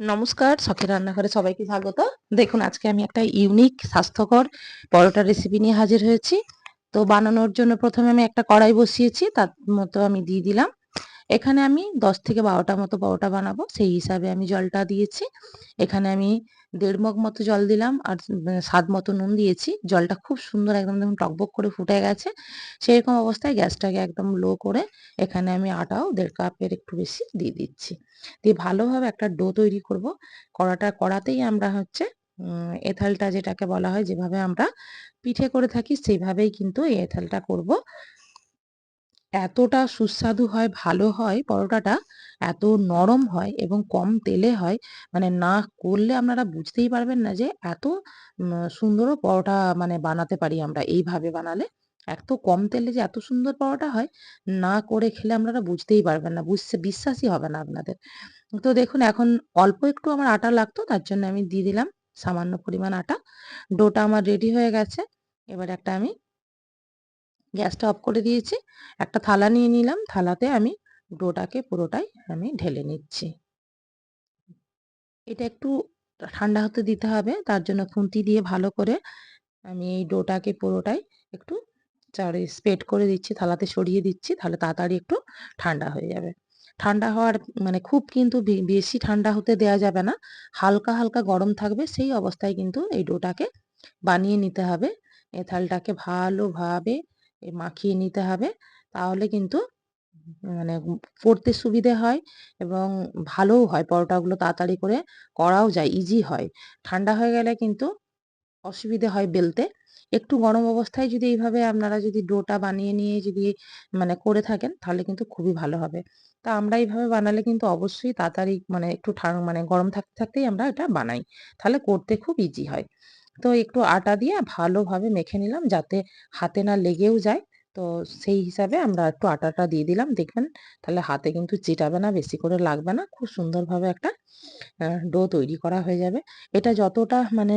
নমস্কার, শখের রান্নাঘরে সবাইকে স্বাগত। দেখুন, আজকে আমি একটা ইউনিক স্বাস্থ্যকর পরোটা রেসিপি নিয়ে হাজির হয়েছি। তো বানানোর জন্য প্রথমে আমি একটা কড়াই বসিয়েছি, তার মতো আমি দিয়ে দিলাম। এখানে আমি দশ থেকে বারোটা মতো পরোটা বানাবো, সেই হিসাবে আমি জলটা দিয়েছি। এখানে আমি দেড় মগ মতো জল দিলাম আর স্বাদ মতো নুন দিয়েছি। জলটা খুব সুন্দর একদম দেখুন টকবক করে ফুটে গেছে। সেরকম অবস্থায় গ্যাসটাকে একদম লো করে এখানে আমি আটাও দেড় কাপের একটু বেশি দিয়ে দিচ্ছি। দিয়ে ভালোভাবে একটা ডো তৈরি করব। কড়াটা, কড়াতেই আমরা হচ্ছে এথালটা যেটাকে বলা হয় যেভাবে আমরা পিঠে করে থাকি, সেইভাবেই কিন্তু এই এথালটা করব। এতটা সুস্বাদু হয়, ভালো হয় পরোটাটা, এত নরম হয় এবং কম তেলে হয় মানে না করলে আপনারা বুঝতেই পারবেন না যে এত সুন্দরও পরোটা মানে বানাতে পারি আমরা এইভাবে বানালে। এত কম তেলে যে এত সুন্দর পরোটা হয়, না করে খেলে আপনারা বুঝতেই পারবেন না বুঝতে বিশ্বাসই হবে না আপনাদের। তো দেখুন, এখন অল্প একটু আমার আটা লাগতো, তার জন্য আমি দিয়ে দিলাম সামান্য পরিমাণ আটা। ডোটা আমার রেডি হয়ে গেছে, এবার একটা আমি গ্যাসটা অফ করে দিয়েছি। একটা থালা নিয়ে নিলাম। থালাতে আমি ডোটাকে পুরোটাই আমি ঢেলে নিচ্ছি। এটা একটু ঠান্ডা হতে দিতে হবে। তার জন্য খুন্তি দিয়ে ভালো করে আমি এই ডোটাকে পুরোটাই একটু চারি স্প্রেড করে দিচ্ছি। থালাতে সরিয়ে দিচ্ছি। তাহলে তাড়াতাড়ি একটু ঠান্ডা হয়ে যাবে। ঠান্ডা হওয়ার মানে খুব কিন্তু বেশি ঠান্ডা হতে দেয়া যাবে না। হালকা হালকা গরম থাকবে সেই অবস্থায় কিন্তু এই ডোটাকে বানিয়ে নিতে হবে। এ থালটাকে ভালোভাবে মাখিয়ে নিতে হবে। তাহলে কিন্তু মানে পড়তে সুবিধে হয় এবং ভালোও হয়। পরোটাগুলো তাড়াতাড়ি করে করাও যায় ইজি হয়। ঠান্ডা হয়ে গেলে কিন্তু অসুবিধে হয় বেলতে। একটু গরম অবস্থায় যদি এইভাবে আপনারা যদি ডোটা বানিয়ে নিয়ে যদি মানে করে থাকেন, তাহলে কিন্তু খুবই ভালো হবে। তা আমরা এইভাবে বানালে কিন্তু অবশ্যই তাড়াতাড়ি মানে একটু মানে গরম থাকতে থাকতেই আমরা এটা বানাই। তাহলে করতে খুব ইজি হয়। তো একটু আটা দিয়ে ভালোভাবে মেখে নিলাম যাতে হাতে না লেগেও যায়। তো সেই হিসাবে আমরা একটু আটাটা দিয়ে দিলাম। দেখবেন তাহলে হাতে কিন্তু চিটাবে না, বেশি করে লাগবে না। খুব সুন্দরভাবে একটা ডো তৈরি করা হয়ে যাবে। এটা যতটা মানে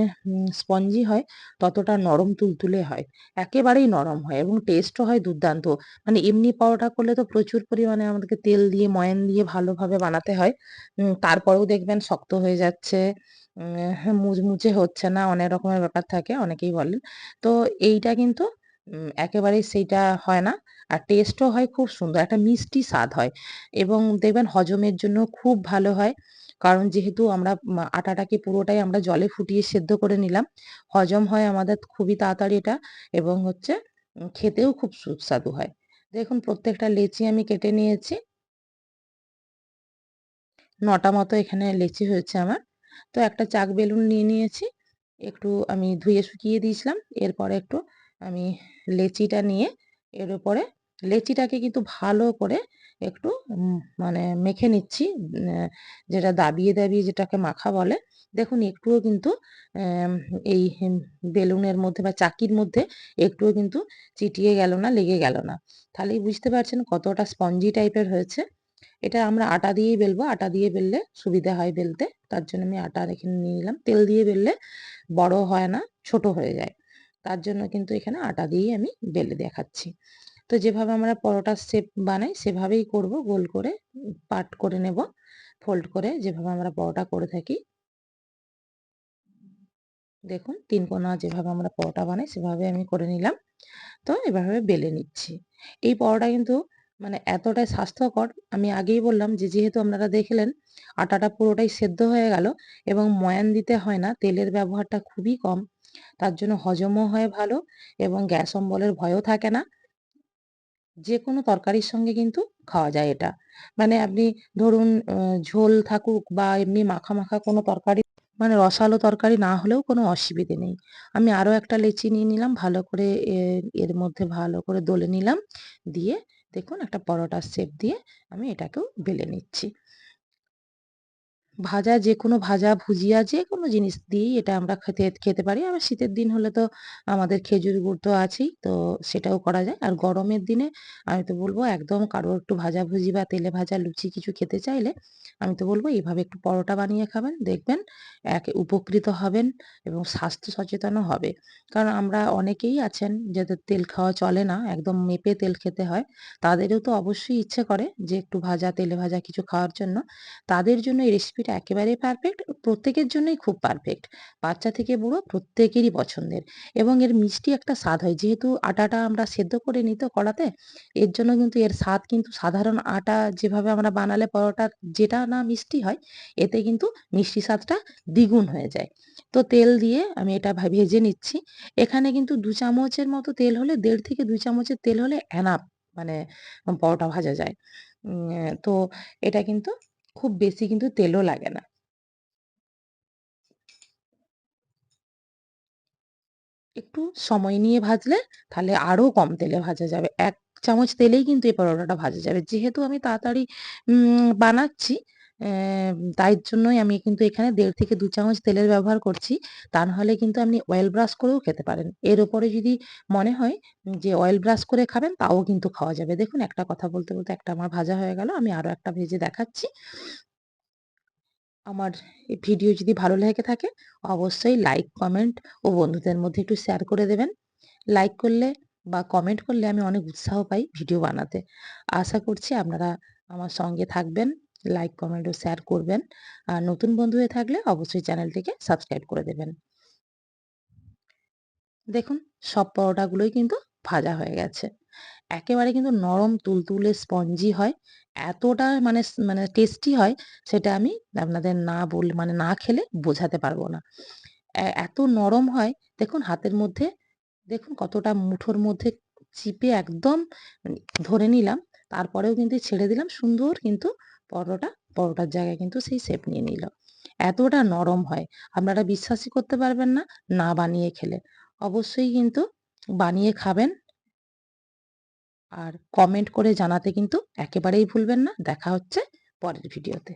স্পঞ্জি হয় ততটা নরম তুলতুলে হয়। একেবারেই নরম হয় এবং টেস্টও হয় দুর্দান্ত। মানে এমনি পরোটা করলে তো প্রচুর পরিমাণে আমাদেরকে তেল দিয়ে, ময়ান দিয়ে ভালোভাবে বানাতে হয়। তারপরেও দেখবেন শক্ত হয়ে যাচ্ছে। মুচমুচে হচ্ছে না, অনেক রকমের ব্যাপার থাকে, অনেকেই বলেন। তো এইটা কিন্তু একেবারেই সেইটা হয় না। আর টেস্টও হয় খুব সুন্দর, একটা মিষ্টি স্বাদ হয়। এবং দেখবেন হজমের জন্য খুব ভালো হয়। কারণ যেহেতু আমরা আটাটাকে পুরোটাই আমরা জলে ফুটিয়ে সেদ্ধ করে নিলাম, হজম হয় আমাদের খুবই তাড়াতাড়ি এটা। এবং হচ্ছে খেতেও খুব সুস্বাদু হয়। দেখুন প্রত্যেকটা লেচি আমি কেটে নিয়েছি। নটা মতো এখানে লেচি হয়েছে আমার। তো একটা চাক বেলুন নিয়ে নিয়েছি। একটু আমি ধুয়ে শুকিয়ে দিয়েছিলাম। এরপরে একটু আমি লেচিটা নিয়ে এর উপরে লেচিটাকে কিন্তু ভালো করে একটু মানে মেখে নিচ্ছি যেটা দাবিয়ে দাবিয়ে যেটাকে মাখা বলে। দেখুন, একটুও কিন্তু এই বেলুনের মধ্যে বা চাকির মধ্যে একটুও কিন্তু চিটিয়ে গেল না, লেগে গেল না। তাহলেই বুঝতে পারছেন কতটা স্পঞ্জি টাইপের হয়েছে। এটা আমরা আটা দিয়েই বেলবো। আটা দিয়ে বেললে সুবিধা হয় বেলতে। তার জন্য আমি আটা রেখে নিয়ে নিলাম। তেল দিয়ে বেললে বড় হয় না, ছোট হয়ে যায়। তার জন্য কিন্তু এখানে আটা দিয়েই আমি বেলে দেখাচ্ছি। তো যেভাবে আমরা পরোটার শেপ বানাই, সেভাবেই করব, গোল করে পাট করে নেব ফোল্ড করে যেভাবে আমরা পরোটা করে থাকি। দেখুন, তিন কোনা যেভাবে আমরা পরোটা বানাই, সেভাবে আমি করে নিলাম। তো এভাবে বেলে নিচ্ছি। এই পরোটা কিন্তু মানে এতটাই স্বাস্থ্যকর, আমি আগেই বললাম যে যেহেতু আপনারা দেখলেন, আটাটা পুরোটাই সেদ্ধ হয়ে গেল এবং ময়ান দিতে হয় না, তেলের ব্যবহারটা খুবই কম। তার জন্য হজমও হয় ভালো এবং গ্যাস অম্বলের ভয়ও থাকে না। যে কোনো তরকারির সঙ্গে কিন্তু খাওয়া যায় এটা। মানে আপনি ধরুন ঝোল থাকুক বা এমনি মাখা মাখা কোনো তরকারি মানে রসালো তরকারি না হলেও কোনো অসুবিধে নেই। আমি আরও একটা লেচি নিয়ে নিলাম, ভালো করে এর মধ্যে ভালো করে দলে নিলাম। দিয়ে দেখুন একটা পরোটার শেপ দিয়ে আমি এটাকেও বেলে নিচ্ছি। ভাজা, যে কোনো ভাজা ভুজিয়া, যে কোনো জিনিস দিয়েই এটা আমরা খেতে খেতে পারি। আবার শীতের দিন হলে তো আমাদের খেজুর গুড় তো আছেই, তো সেটাও করা যায়। আর গরমের দিনে আমি তো বলব একদম কারও একটু ভাজাভুজি বা তেলে ভাজা লুচি কিছু খেতে চাইলে আমি তো বলব এইভাবে একটু পরোটা বানিয়ে খাবেন, দেখবেন এক উপকৃত হবেন এবং স্বাস্থ্য সচেতনও হবে। কারণ আমরা অনেকেই আছেন যাদের তেল খাওয়া চলে না, একদম মেপে তেল খেতে হয়, তাদেরও তো অবশ্যই ইচ্ছে করে যে একটু ভাজা, তেলে ভাজা কিছু খাওয়ার জন্য। তাদের জন্য এই রেসিপি রেসিপিটা একেবারেই পারফেক্ট। প্রত্যেকের জন্যই খুব পারফেক্ট। বাচ্চা থেকে বুড়ো প্রত্যেকেরই পছন্দের এবং এর মিষ্টি একটা স্বাদ হয়। যেহেতু আটাটা আমরা সেদ্ধ করে নিই তো কড়াতে, এর জন্য কিন্তু এর স্বাদ কিন্তু সাধারণ আটা যেভাবে আমরা বানালে পরোটার যেটা না মিষ্টি হয়, এতে কিন্তু মিষ্টি স্বাদটা দ্বিগুণ হয়ে যায়। তো তেল দিয়ে আমি এটা ভেজে নিচ্ছি। এখানে কিন্তু দু চামচের মতো তেল হলে দেড় থেকে ২ চামচের তেল হলে এনাফ মানে পরোটা ভাজা যায়। তো এটা কিন্তু খুব বেশি কিন্তু তেলও লাগে না। একটু সময় নিয়ে ভাজলে তাহলে আরও কম তেলে ভাজা যাবে। এক চামচ তেলেই কিন্তু এই পরোটাটা ভাজা যাবে। যেহেতু আমি তাড়াতাড়ি বানাচ্ছি, তাই জন্যই আমি কিন্তু এখানে দেড় থেকে দু চামচ তেলের ব্যবহার করছি। তা নাহলে কিন্তু আপনি অয়েল ব্রাশ করেও খেতে পারেন। এর উপরে যদি মনে হয় যে অয়েল ব্রাশ করে খাবেন তাও কিন্তু খাওয়া যাবে। দেখুন একটা কথা বলতে, বলতে একটা আমার ভাজা হয়ে গেল। আমি আরও একটা ভেজে দেখাচ্ছি। আমার এই ভিডিও যদি ভালো লেগে থাকে অবশ্যই লাইক, কমেন্ট ও বন্ধুদের মধ্যে একটু শেয়ার করে দেবেন। লাইক করলে বা কমেন্ট করলে আমি অনেক উৎসাহ পাই ভিডিও বানাতে। আশা করছি আপনারা আমার সঙ্গে থাকবেন, লাইক, কমেন্ট ও শেয়ার করবেন। আর নতুন বন্ধু হয়ে থাকলে অবশ্যই চ্যানেলটিকে সাবস্ক্রাইব করে দেবেন। দেখুন সব পরোটাগুলোই কিন্তু ভাজা হয়ে গেছে। একেবারে কিন্তু নরম তুলতুলে স্পঞ্জি হয়। এতটা মানে মানে টেস্টি হয় সেটা আমি আপনাদের না বল মানে না খেলে বোঝাতে পারব না। এত নরম হয় দেখুন হাতের মধ্যে দেখুন কতটা মুঠোর মধ্যে চিপে একদম ধরে নিলাম। তারপরেও কিন্তু ছেড়ে দিলাম। সুন্দর কিন্তু পরোটা, পরোটার জায়গায় কিন্তু সেই শেপ নিয়ে নিল। এতটা নরম হয়। আপনারা বিশ্বাসই করতে পারবেন না, না বানিয়ে খেলে। অবশ্যই কিন্তু বানিয়ে খাবেন। আর কমেন্ট করে জানাতে কিন্তু একেবারেই ভুলবেন না। দেখা হচ্ছে পরের ভিডিওতে।